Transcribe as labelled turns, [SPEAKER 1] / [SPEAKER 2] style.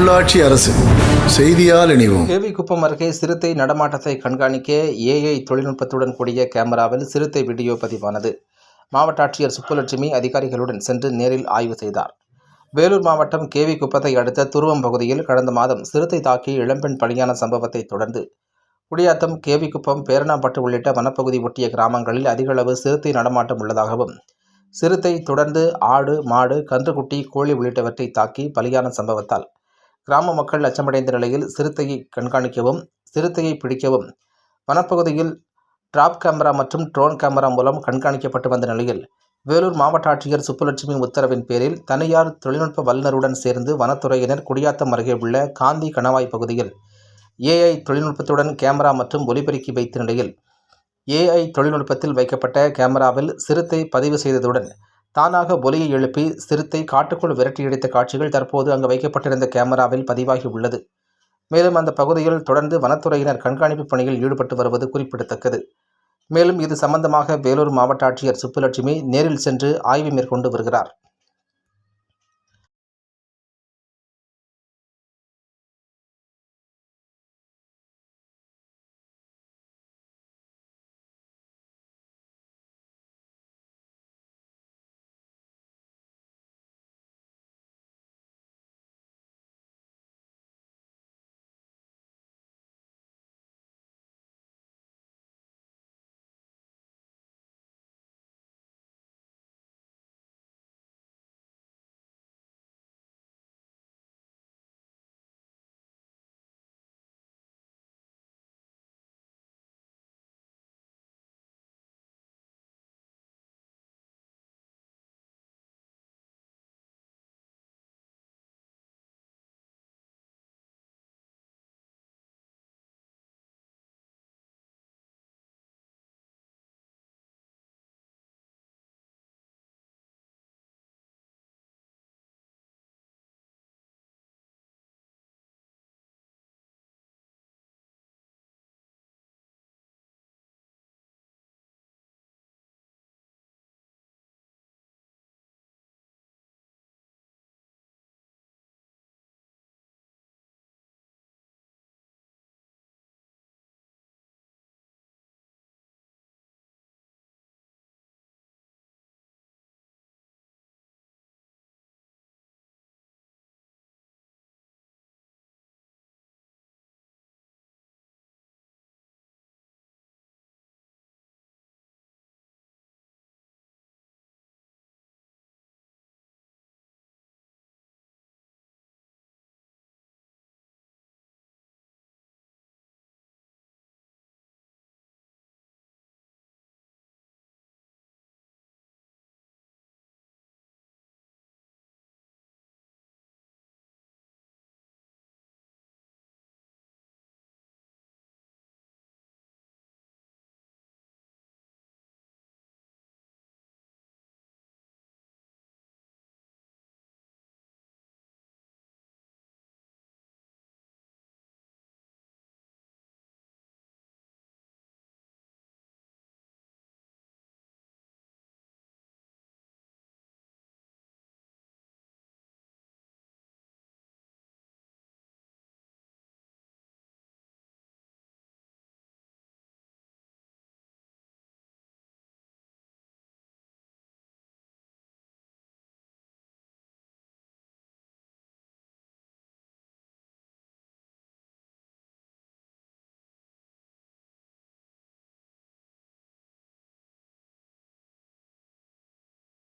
[SPEAKER 1] உள்ளாட்சி அரசு செய்தியால் இணைவோம்.
[SPEAKER 2] கேவிக்குப்பம் அருகே சிறுத்தை நடமாட்டத்தை கண்காணிக்க ஏஐ தொழில்நுட்பத்துடன் கூடிய கேமராவில் சிறுத்தை வீடியோ பதிவானது. மாவட்ட ஆட்சியர் சுப்புலட்சுமி அதிகாரிகளுடன் சென்று நேரில் ஆய்வு செய்தார். வேலூர் மாவட்டம் கேவி குப்பத்தை அடுத்த துருவம் பகுதியில் கடந்த மாதம் சிறுத்தை தாக்கி இளம்பெண் பலியான சம்பவத்தை தொடர்ந்து குடியாத்தம் கேவிக்குப்பம் பேரணாம்பட்டு உள்ளிட்ட வனப்பகுதி ஒட்டிய கிராமங்களில் அதிகளவு சிறுத்தை நடமாட்டம் உள்ளதாகவும் சிறுத்தை தொடர்ந்து ஆடு மாடு கன்றுக்குட்டி கோழி உள்ளிட்டவற்றை தாக்கி பலியான சம்பவத்தால் கிராம மக்கள் அச்சமடைந்த நிலையில் சிறுத்தையை கண்காணிக்கவும் சிறுத்தையை பிடிக்கவும் வனப்பகுதியில் டிராப் கேமரா மற்றும் ட்ரோன் கேமரா மூலம் கண்காணிக்கப்பட்டு வந்த நிலையில் வேலூர் மாவட்ட ஆட்சியர் சுப்புலட்சுமி உத்தரவின் பேரில் தனியார் தொழில்நுட்ப வல்லுநருடன் சேர்ந்து வனத்துறையினர் குடியாத்தம் அருகே உள்ள காந்தி கணவாய் பகுதியில் ஏஐ தொழில்நுட்பத்துடன் கேமரா மற்றும் ஒலிபெருக்கி வைத்த நிலையில் ஏஐ தொழில்நுட்பத்தில் வைக்கப்பட்ட கேமராவில் சிறுத்தை பதிவு செய்ததுடன் தானாக ஒலியை எழுப்பி சிறுத்தை காட்டுக்குள் விரட்டியடித்த காட்சிகள் தற்போது அங்கு வைக்கப்பட்டிருந்த கேமராவில் பதிவாகி உள்ளது. மேலும் அந்த பகுதியில் தொடர்ந்து வனத்துறையினர் கண்காணிப்பு பணியில் ஈடுபட்டு வருவது குறிப்பிடத்தக்கது. மேலும் இது சம்பந்தமாக வேலூர் மாவட்ட ஆட்சியர் சுப்புலட்சுமி நேரில் சென்று ஆய்வு மேற்கொண்டு வருகிறார்.